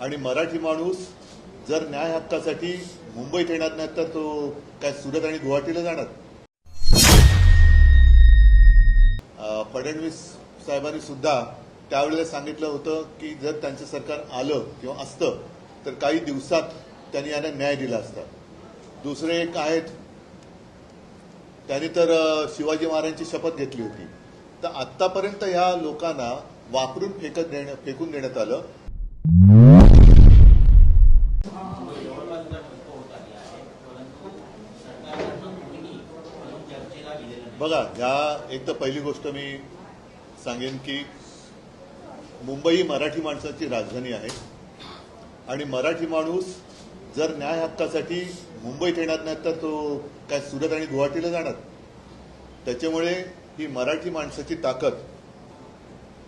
आणि मराठी माणूस जर न्याय हक्कासाठी मुंबईत येणार नाही तर तो काय सुरत आणि गुवाहाटीला जाणार? फडणवीस साहेबांनी सुद्धा त्यावेळेला सांगितलं होतं की जर त्यांचं सरकार आलं किंवा असतं तर काही दिवसात त्यांनी यांना न्याय दिला असता. दुसरे एक आहेत त्यांनी तर शिवाजी महाराजांची शपथ घेतली होती. तर आतापर्यंत ह्या लोकांना वापरून फेकत देण्या फेकून देण्यात आलं. बघा ह्या एक तर पहिली गोष्ट मी सांगेन की मुंबई ही मराठी माणसाची राजधानी आहे. आणि मराठी माणूस जर न्याय हक्कासाठी मुंबईत येणार नाही तर तो काय सुरत आणि गुवाहाटीला जाणार? त्याच्यामुळे ही मराठी माणसाची ताकद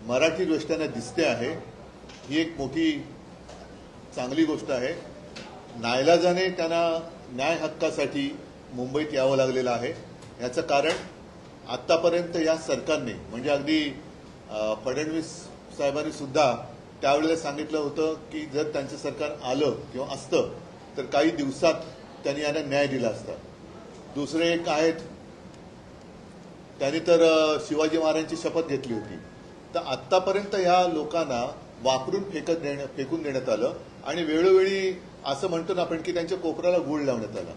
मराठी दृष्ट्याने दिसते आहे. ही एक मोठी चांगली गोष्ट आहे. नायलाजाने त्यांना न्याय हक्कासाठी मुंबईत यावं लागलेलं आहे. याचं कारण आतापर्यंत या सरकारने म्हणजे अगदी फडणवीस साहेबांनी सुद्धा त्यावेळेला सांगितलं होतं की जर त्यांचं सरकार आलं किंवा असतं तर काही दिवसात त्यांनी यांना न्याय दिला असता. दुसरे एक आहेत त्यांनी तर शिवाजी महाराजांची शपथ घेतली होती. तर आत्तापर्यंत ह्या लोकांना वापरून फेकत देणं फेकून देण्यात आलं आणि वेळोवेळी असं म्हणतो ना आपण की त्यांच्या कोपऱ्याला गुळ लावण्यात आला.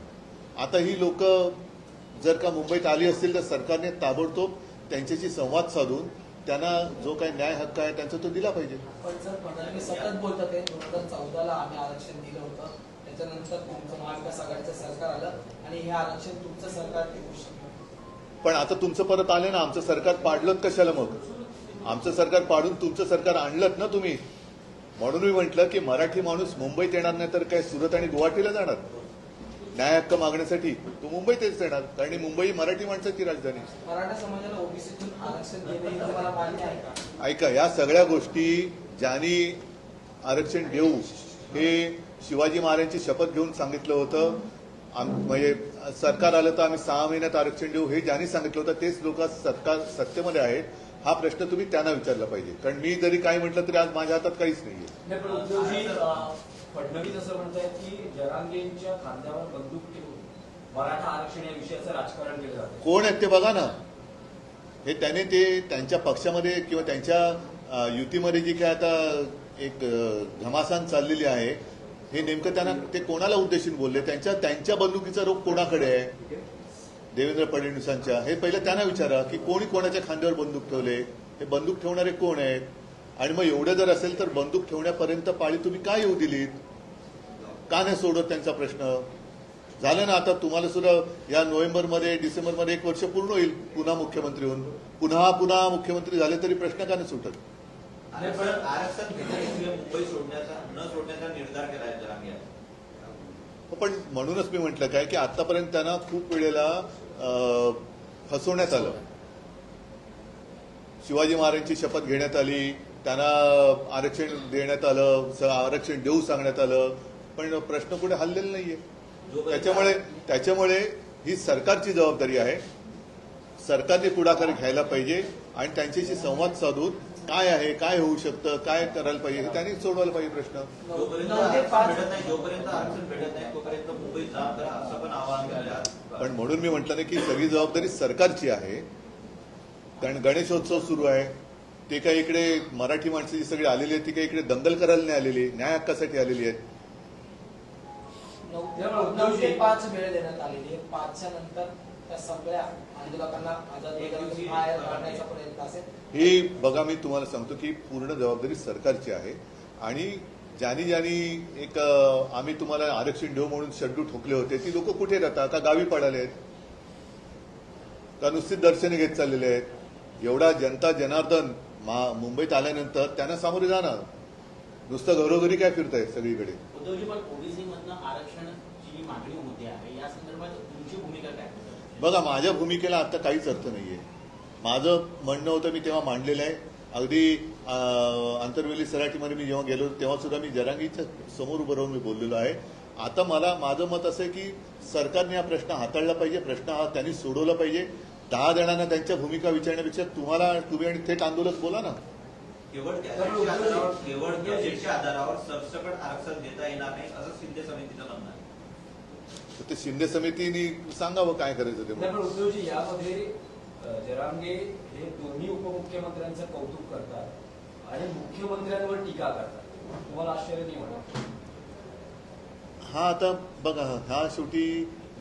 आता ही लोक जर का मुंबईत आली असतील तर सरकारने ताबडतोब त्यांच्याशी संवाद साधून त्यांना जो काही न्याय हक्क आहे त्यांचा तो दिला पाहिजे. पण सर फडणवीस सतत बोलतात दोन हजार चौदाला आम्ही आरक्षण दिलं होतं. त्याच्यानंतर तुमचं महाविकास आघाडीचं सरकार आलं आणि हे आरक्षण तुमचं सरकार टिकू शकलं. पण आता तुमचं परत आले ना आमचं सरकार पाडलं कशाला मग? आमचं सरकार पाडून तुमचं सरकार आणलं ना तुम्ही? म्हणून मी म्हटलं की मराठी माणूस मुंबईत येणार नाही तर काय सुरत आणि गुवाहाटीला जाणार? न्याय हक्क मागण्यासाठी तो मुंबईतच येणार कारण मुंबई मराठी माणसाची राजधानी ऐका या सगळ्या गोष्टी ज्यांनी आरक्षण देऊ हे शिवाजी महाराजांची शपथ घेऊन सांगितलं होतं. म्हणजे सरकार आलं तर आम्ही सहा महिन्यात आरक्षण देऊ हे ज्यांनी सांगितलं होतं तेच लोक सरकार सत्तेमध्ये आहेत. हा प्रश्न तुम्ही त्यांना विचारला पाहिजे. कारण मी जरी काय म्हटलं तरी आज माझ्या हातात काहीच नाहीये. फडणवीस असं म्हणतायत की जरांगेंच्या खांद्यावर बंदूक ठेवून मराठा आरक्षण या विषयाचं राजकारण केलं जातं कोण आहेत ते बघा ना. हे त्याने ते त्यांच्या पक्षामध्ये किंवा त्यांच्या युतीमध्ये जी काय आता एक घमासान चाललेली आहे हे नेमकं त्यांना ते कोणाला उद्देशून बोलले? त्यांच्या त्यांच्या बंदुकीचा रोग कोणाकडे आहे? देवेंद्र फडणवीसांच्या. हे पहिलं त्यांना विचारा की कोणी कोणाच्या खांद्यावर बंदूक ठेवले? हे बंदूक ठेवणारे कोण आहेत? आणि मग एवढं जर असेल तर बंदूक ठेवण्यापर्यंत पाळी तुम्ही काय येऊ दिलीत? का नाही सोडत त्यांचा प्रश्न? झालं ना आता तुम्हाला सुद्धा या नोव्हेंबरमध्ये डिसेंबरमध्ये एक वर्ष पूर्ण होईल पुन्हा मुख्यमंत्री होऊन. पुन्हा पुन्हा मुख्यमंत्री झाले तरी प्रश्न का नाही सुटत? पण म्हणूनच मी म्हटलं काय की आतापर्यंत त्यांना खूप वेळेला फसवण्यात आलं. शिवाजी महाराजांची शपथ घेण्यात आली. त्यांना आरक्षण देण्यात आलं स- आरक्षण देऊ सांगण्यात आलं पण प्रश्न कुठे हल्लेला नाहीये. त्याच्यामुळे त्याच्यामुळे ही सरकारची जबाबदारी आहे. सरकारने पुढाकार घ्यायला पाहिजे आणि त्यांच्याशी संवाद साधून काय आहे काय होऊ शकतं काय करायला पाहिजे हे त्यांनी सोडवायला पाहिजे प्रश्न. जोपर्यंत नऊ ते आरक्षण पाच भेटत नाही जोपर्यंत आरक्षण भेटत नाही तोपर्यंत मुंबईत जा करा असं पण आवाहन केलं पण म्हणून मी म्हटलं ना की सगळी जबाबदारी सरकारची आहे. कारण गणेशोत्सव सुरू आहे. ते काही इकडे मराठी माणसं जी सगळी आलेली आहेत ती काही इकडे दंगल करायला नाही आलेली न्याय हक्कासाठी आलेली आहेत? नऊ त्यामुळे नऊ ते उद्धवजी- पाच वेळ देण्यात आलेली आहे पाचच्या नंतर त्या सगळ्या आंदोलकांना आझाद एक दिवशी- बाहेर काढण्याचा प्रयत्न असेल. ही बघा मी तुम्हाला सांगतो की पूर्ण जबाबदारी सरकारची आहे. आणि ज्यांनी ज्यांनी एक आम्ही तुम्हाला आरक्षण देऊ म्हणून शड्डू ठोकले होते ती लोक कुठे राहतात का गावी पडाले आहेत? का नुसतीच दर्शने घेत चाललेले आहेत? एवढा जनता जनार्दन मा- मुंबईत आल्यानंतर त्यांना सामोरे जाणार नुसतं घरोघरी काय फिरताय सगळीकडे? बघा माझ्या भूमिकेला आता काहीच अर्थ नाहीये. माझं म्हणणं होतं मी तेव्हा मांडलेलं आहे. अगदी आंतरवेली सराठीमध्ये मी जेव्हा गेलो तेव्हा सुद्धा मी जरांगीच्या समोर उभं राहून मी बोललेलो आहे. आता मला माझं मत असं आहे की सरकारने हा प्रश्न हाताळला पाहिजे प्रश्न हा त्यांनी सोडवला पाहिजे. दहा जणांना त्यांच्या भूमिका विचारण्यापेक्षा तुम्हाला तुम्ही आणि थेट आंदोलक बोला ना. केवळ केवळ गॅजेटच्या आधारावर सरसकट आरक्षण देता येणार नाही असं शिंदे समितीचं म्हणणं आहे. तर ते शिंदे समितीने सांगावं काय करायचं ते पण उद्धवजी यामध्ये जरांगे हे दोन्ही उपमुख्यमंत्र्यांचं कौतुक करतात आणि मुख्यमंत्र्यांवर टीका करतात. तुम्हाला आश्चर्य नाही वाटत? हा आता बघा हा शेवटी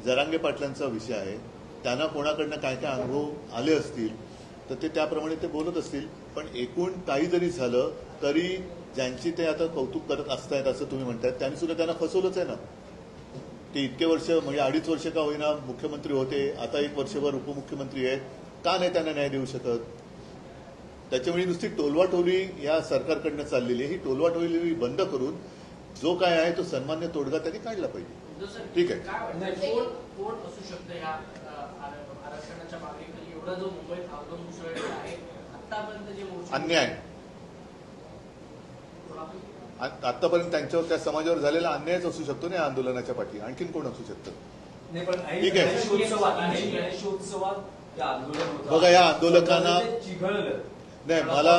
जरांगे पाटलांचा विषय आहे. त्यांना कोणाकडनं काय काय अनुभव आले असतील तर ते त्याप्रमाणे ते बोलत असतील. पण एकूण काही जरी झालं तरी ज्यांची ते आता कौतुक करत असतायत असं तुम्ही म्हणतायत त्यांनी सुद्धा त्यांना फसवलंच आहे ना. ते इतके वर्ष म्हणजे अडीच वर्ष का होईना मुख्यमंत्री होते आता एक वर्षभर उपमुख्यमंत्री आहेत. का नाही त्यांना न्याय देऊ शकत? त्याच्यामुळे नुसती टोलवाटोली या सरकारकडनं चाललेली आहे. ही टोलवाटोली बंद करून जो काय आहे तो सन्मान्य तोडगा त्यांनी काढला पाहिजे. ठीक आहे. आरक्षणाच्या मागणीखाली एवढा जो मुंबईत आंदोलन उसळलेला आहे आतापर्यंत जे मोर्चे अन्याय. आतापर्यंत त्यांच्यावर त्या समाजावर झालेला अन्यायच असू शकतो ना या आंदोलनाच्या पाठी. आणखीन कोण असू शकतं? नाही पण ऐन ठीक आहे. बघा, या आंदोलकांना- नाही मला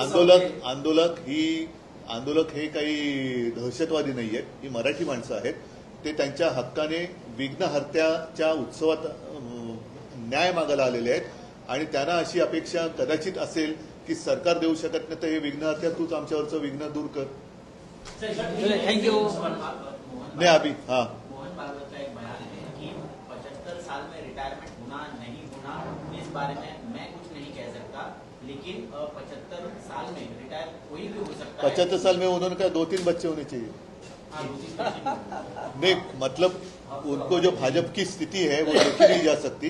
आंदोलक. आंदोलक ही आंदोलक हे काही दहशतवादी नाही आहेत ही मराठी माणसं आहेत. ते त्यांच्या हक्काने विघ्नहर्त्याच्या उत्सवात न्याय मागायला आलेले आहेत. आणि त्यांना अशी अपेक्षा कदाचित असेल की सरकार देऊ शकत नाही तर हे विघ्नहर्त्या तूच आमच्यावरचं विघ्न दूर कर. You. नाही अभि हा. है पचहत्तर साल में रिटायरमेंट होना नहीं होना इस बारे में मैं कुछ नहीं कह सकता लेकिन पचहत्तर साल में रिटायर कोई भी हो सकता है। पचहत्तर साल में उन्होंने कहा दो तीन बच्चे होने चाहिए। नहीं मतलब उनको जो भाजपा की स्थिति है वो देखी नहीं जा सकती।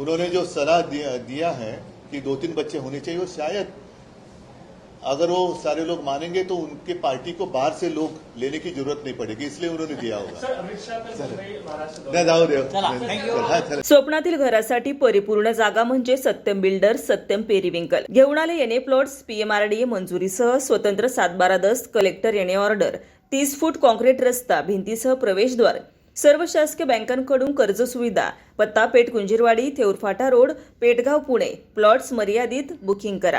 उन्होंने जो सलाह दिया, दिया है कि दो तीन बच्चे होने चाहिए वो शायद अगर वो सारे लोग मानेंगे तो उनके पार्टी को बाहर से लोग लेने की जरूरत नहीं पड़ेगी इसलिए उन्होंने दिया होगा। जाऊ. स्वप्नातील घरासाठी परिपूर्ण जागा म्हणजे सत्यम बिल्डर सत्यम पेरिविंकल. घेऊन आले येणे प्लॉट्स पीएमआरडीए मंजुरीसह स्वतंत्र सातबारा दस्त कलेक्टर येणे ऑर्डर. तीस फूट कॉन्क्रीट रस्ता भिंतीसह प्रवेशद्वार. सर्व शासकीय बँकांकडून कर्ज सुविधा पत्ता पेठ कुंजीरवाडी थेऊरफाटा रोड पेटगाव पुणे. प्लॉट्स मर्यादित बुकिंग करा.